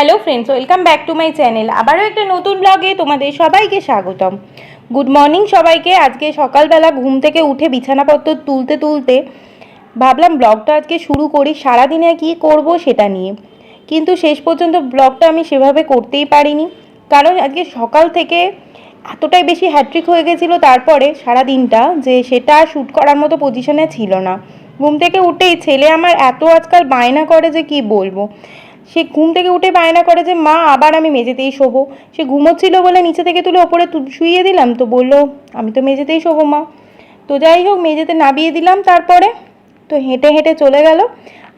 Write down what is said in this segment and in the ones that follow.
Hello friends welcome back to my channel আবারও একটা নতুন ব্লগে তোমাদের সবাইকে স্বাগতম। গুড মর্নিং সবাইকে। আজকে সকালবেলা ঘুম থেকে উঠে বিছানাপত্র তুলতে তুলতে ভাবলাম ব্লগটা আজকে শুরু করি, সারাদিনে কি করব সেটা নিয়ে। কিন্তু শেষ পর্যন্ত ব্লগটা আমি সেভাবে করতেই পারিনি। কারণ আজকে সকাল থেকে এতটাই বেশি হ্যাট্রিক হয়ে গেছিল তারপরে সারা দিনটা যে সেটা শ্যুট করার মতো পজিশনে ছিল না। ঘুম থেকে উঠেই ছেলে আমার এত আজকাল বায়না করে যে কি বলব। সে ঘুম থেকে উঠে বায়না করে যে, মা, আবার আমি মেঝেতেই শোবো। সে ঘুমোচ্ছিল বলে নিচে থেকে তুলে ওপরে শুইয়ে দিলাম। তো বলল, আমি তো মেঝেতেই শোবো, মা। তো যাই হোক, মেঝেতে নামিয়ে দিলাম তারপরে। তো হেঁটে হেঁটে চলে গেল।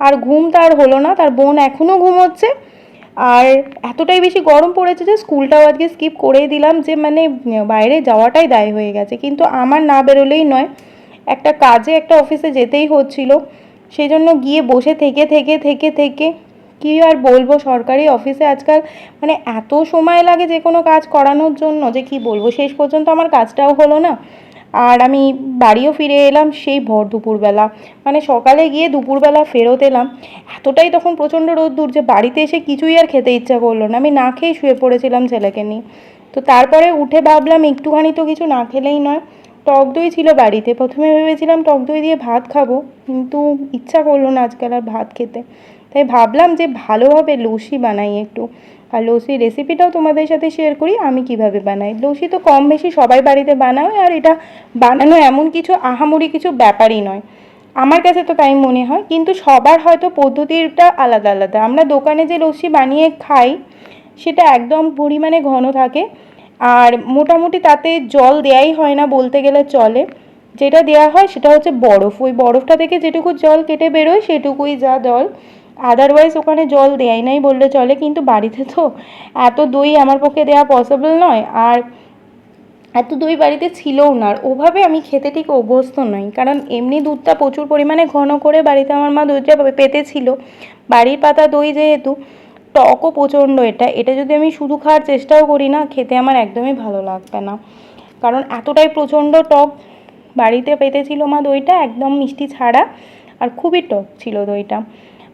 আর ঘুম তার হলো না, তার বোন এখনও ঘুমোচ্ছে। আর এতটাই বেশি গরম পড়েছে যে, স্কুলটাও আজকে স্কিপ করেই দিলাম যে মানে বাইরে যাওয়াটাই দায় হয়ে গেছে। কিন্তু আমার না বেরোলেই নয়, একটা কাজে, একটা অফিসে যেতেই হচ্ছিল। সেই জন্য গিয়ে বসে থেকে থেকে থেকে থেকে কী আর বলব? সরকারি অফিসে আজকাল মানে এত সময় লাগে যে কোনো কাজ করানোর জন্য যে কি বলব? শেষ পর্যন্ত আমার কাজটাও হলো না। আর আমি বাড়িও ফিরে এলাম সেই ভর দুপুরবেলা। মানে সকালে গিয়ে দুপুরবেলা ফেরত এলাম। এতটাই তখন প্রচণ্ড রোদ্দুর যে বাড়িতে এসে কিছুই আর খেতে ইচ্ছা করল না। আমি না খেয়ে শুয়ে পড়েছিলাম ছেলেকে নিয়ে। তো তারপরে উঠে ভাবলাম, একটুখানি তো কিছু না খেলেই নয়। টক দই ছিল বাড়িতে। প্রথমে ভেবেছিলাম টক দই দিয়ে ভাত খাব। কিন্তু ইচ্ছা করল না আজকাল আর ভাত খেতে। তাই ভাবলাম যে ভালোভাবে লস্যি বানাই একটু। আর লস্যির রেসিপিটাও তোমাদের সাথে শেয়ার করি, আমি কীভাবে বানাই? লস্যি তো কম বেশি সবাই বাড়িতে বানায় আর এটা বানানো এমন কিছু আহামরি কিছু ব্যাপারই নয়। আমার কাছে তো তাই মনে হয়, কিন্তু সবার হয়তো পদ্ধতিটা আলাদা আলাদা। আমরা দোকানে যে লস্যি বানিয়ে খাই, সেটা একদম পরিমাণে ঘন থাকে, আর মোটামুটি তাতে জল দেয়াই হয় না বলতে গেলে চলে। যেটা দেয়া হয় সেটা হচ্ছে বরফ। ওই বরফটা থেকে যেটুকু জল কেটে বেরোয়, সেটুকুই যা জল। আদারওয়াইজ ওখানে জল দেয় নাই বললে চলে, কিন্তু বাড়িতে তো এত দই আমার পক্ষে দেওয়া পসিবল নয়। আর এত দই বাড়িতে ছিলও না। আর ওভাবে আমি খেতে ঠিক অভ্যস্ত নই। কারণ এমনি দুধটা প্রচুর পরিমাণে ঘন করে বাড়িতে আমার মা দইটা পেতেছিল। বাড়ির পাতা দই যেহেতু, টকও প্রচণ্ড এটা। এটা যদি আমি শুধু খাওয়ার চেষ্টাও করি না, খেতে আমার একদমই ভালো লাগবে না। কারণ এতটাই প্রচণ্ড টক বাড়িতে পেতেছিল মা দইটা, একদম মিষ্টি ছাড়া। আর খুবই টক ছিল দইটা।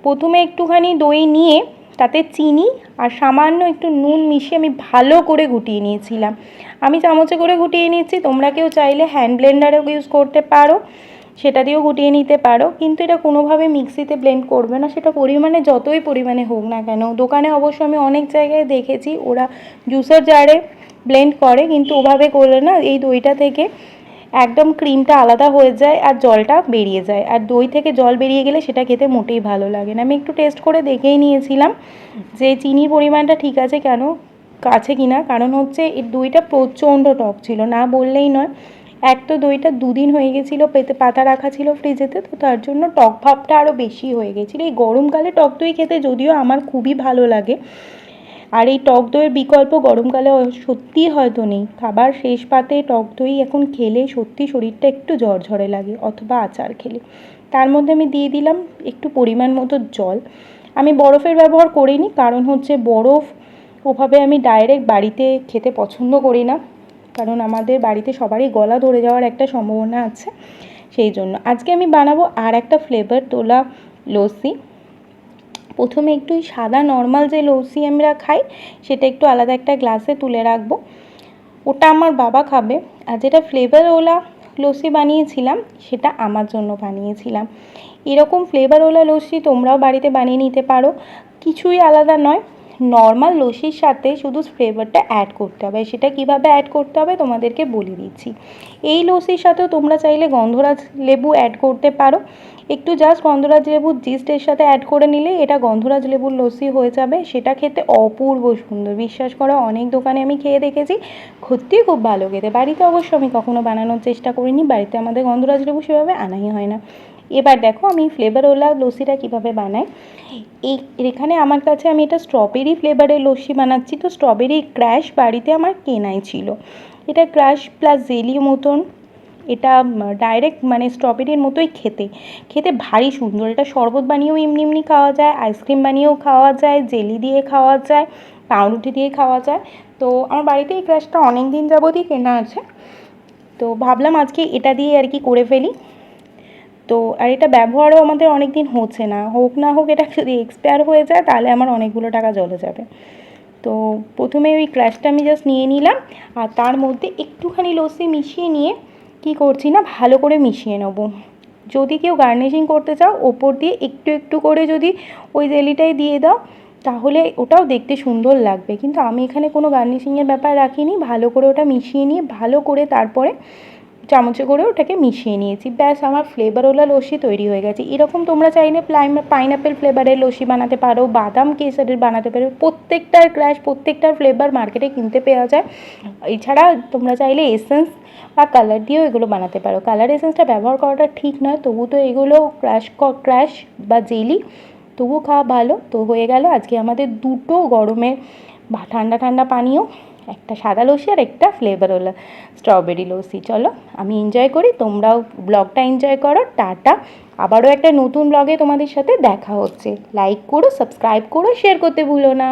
প্রথমে একটুখানি দই নিয়ে তাতে চিনি আর সামান্য একটু নুন মিশিয়ে আমি ভালো করে গুটিয়ে নিয়েছিলাম। আমি চামচে করে গুটিয়ে নিচ্ছি তোমরা কেউ চাইলে হ্যান্ড ব্লেন্ডারেও ইউজ করতে পারো, সেটা দিয়েও গুটিয়ে নিতে পারো, কিন্তু এটা কোনোভাবে মিক্সিতে ব্লেন্ড করবে না, সেটা পরিমাণে যতই পরিমাণে হোক না কেন। দোকানে অবশ্য আমি অনেক জায়গায় দেখেছি, ওরা জুসার জারে ব্লেন্ড করে, কিন্তু ওভাবে করলে না, এই দইটা থেকে একদম ক্রিমটা আলাদা হয়ে যায় আর জলটা বেরিয়ে যায়। আর দই থেকে জল বেরিয়ে গেলে সেটা খেতে মোটেই ভালো লাগে না। আমি একটু টেস্ট করে দেখেই নিয়েছিলাম যে চিনির পরিমাণটা ঠিক আছে কেন, কাছে কিনা। কারণ হচ্ছে এই দইটা প্রচণ্ড টক ছিল, না বললেই নয়। এক তো দইটা দুদিন হয়ে গেছিল, পেতে পাতা রাখা ছিল ফ্রিজেতে তো তার জন্য টক ভাবটা আরও বেশি হয়ে গেছিল। এই গরমকালে টক দই খেতে যদিও আমার খুবই ভালো লাগে আর এই টক দইয়ের বিকল্প গরমকালে সত্যিই হয়তো নেই। খাবার শেষ পাতে টক দই এখন খেলে সত্যি শরীরটা একটু ঝরঝরে লাগে অথবা আচার খেলে। তার মধ্যে আমি দিয়ে দিলাম একটু পরিমাণ মতো জল। আমি বরফের ব্যবহার করিনি, কারণ হচ্ছে বরফ ওভাবে আমি ডাইরেক্ট বাড়িতে খেতে পছন্দ করি না। কারণ আমাদের বাড়িতে সবারই গলা ধরে যাওয়ার একটা সম্ভাবনা আছে সেই জন্য। আজকে আমি বানাবো আর একটা ফ্লেভার তোলা লস্যি। প্রথমে একটু সাদা নর্মাল যে লস্যি আমরা খাই, সেটা একটু আলাদা একটা গ্লাসে তুলে রাখব। ওটা আমার বাবা খাবে। আর যেটা ফ্লেভারওয়ালা লস্যি বানিয়েছিলাম, সেটা আমার জন্য বানিয়েছিলাম। এরকম ফ্লেভারওয়ালা লস্যি তোমরাও বাড়িতে বানিয়ে নিতে পারো। কিছুই আলাদা নয়। নর্মাল লস্যির সাথে শুধু ফ্লেভারটা অ্যাড করতে হবে। সেটা কীভাবে অ্যাড করতে হবে তোমাদেরকে বলে দিচ্ছি। এই লস্যির সাথেও তোমরা চাইলে গন্ধরাজ লেবু অ্যাড করতে পারো। একটু জাস্ট গন্ধরাজ লেবুর জিস্টের সাথে অ্যাড করে নিলে এটা গন্ধরাজ লেবুর লস্যি হয়ে যাবে। সেটা খেতে অপূর্ব সুন্দর। বিশ্বাস করো, অনেক দোকানে আমি খেয়ে দেখেছি। সত্যিই খুব ভালো খেতে। বাড়িতে অবশ্য আমি কখনো বানানোর চেষ্টা করিনি। বাড়িতে আমাদের গন্ধরাজ লেবু সেভাবে আনাই হয় না। এবার দেখো আমি ফ্লেভারওয়ালা লস্যিটা কীভাবে বানাই। এই, এখানে আমার কাছে আমি এটা স্ট্রবেরি ফ্লেভারের লস্যি বানাচ্ছি। তো স্ট্রবেরি ক্র্যাশ বাড়িতে আমার কেনাই ছিল। এটা ক্র্যাশ প্লাস জেলি মতন। এটা ডাইরেক্ট মানে স্ট্রবেরির মতোই খেতে। খেতে ভারী সুন্দর। এটা শরবত বানিয়েও এমনি এমনি খাওয়া যায় আইসক্রিম বানিয়েও খাওয়া যায়, জেলি দিয়ে খাওয়া যায়, পাউরুটি দিয়ে খাওয়া যায়। তো আমার বাড়িতে এই ক্র্যাশটা অনেক দিন যাবতই কেনা আছে। তো ভাবলাম আজকে এটা দিয়ে আর কি করে ফেলি। তো, আর এটা ব্যবহারও আমাদের অনেক দিন হচ্ছে না। হোক না হোক, এটা যদি এক্সপায়ার হয়ে যায়, তাহলে আমার অনেকগুলো টাকা চলে যাবে। তো, প্রথমে ওই ক্র্যাশটা আমি জাস্ট নিয়ে নিলাম, আর তার মধ্যে একটুখানি লস্যি মিশিয়ে নিয়ে কি করছি না, ভালো করে মিশিয়ে নেব। যদি কেউ গার্নিশিং করতে চাও, ওপর দিয়ে একটু একটু করে যদি ওই জেলিটাই দিয়ে দাও, তাহলে ওটাও দেখতে সুন্দর লাগবে। কিন্তু আমি এখানে কোনো গার্নিশিংয়ের ব্যাপার রাখিনি, ভালো করে ওটা মিশিয়ে নিয়ে, ভালো করে তারপরে চামচে করে ওটাকে মিশিয়ে নিয়েছি। ব্যাস, আমার ফ্লেভারওয়ালা লস্যি তৈরি হয়ে গেছে। এরকম তোমরা চাইলে পাইনাপেল ফ্লেভারের লস্যি বানাতে পারো, বাদাম কেসারের বানাতে পারো। প্রত্যেকটার ক্র্যাশ প্রত্যেকটার ফ্লেভার মার্কেটে কিনতে পাওয়া যায় এছাড়া তোমরা চাইলে এসেন্স বা কালার দিয়েও এগুলো বানাতে পারো। কালার এসেন্সটা ব্যবহার করাটা ঠিক নয়, তবু তো এগুলো ক্র্যাশ ক্র্যাশ বা জেলি তবু খাওয়া ভালো। তো হয়ে গেল আজকে আমাদের দুটো গরমের ঠান্ডা ঠান্ডা পানীয়। একটা সাদা লসি আর একটা ফ্লেভারওয়ালা স্ট্রবেরি লসি চলো, আমি এনজয় করি, তোমরাও ব্লগটা এনজয় করো। টাটা। আবারও একটা নতুন ব্লগে তোমাদের সাথে দেখা হচ্ছে। লাইক করো সাবস্ক্রাইব করো শেয়ার করতে ভুলো না।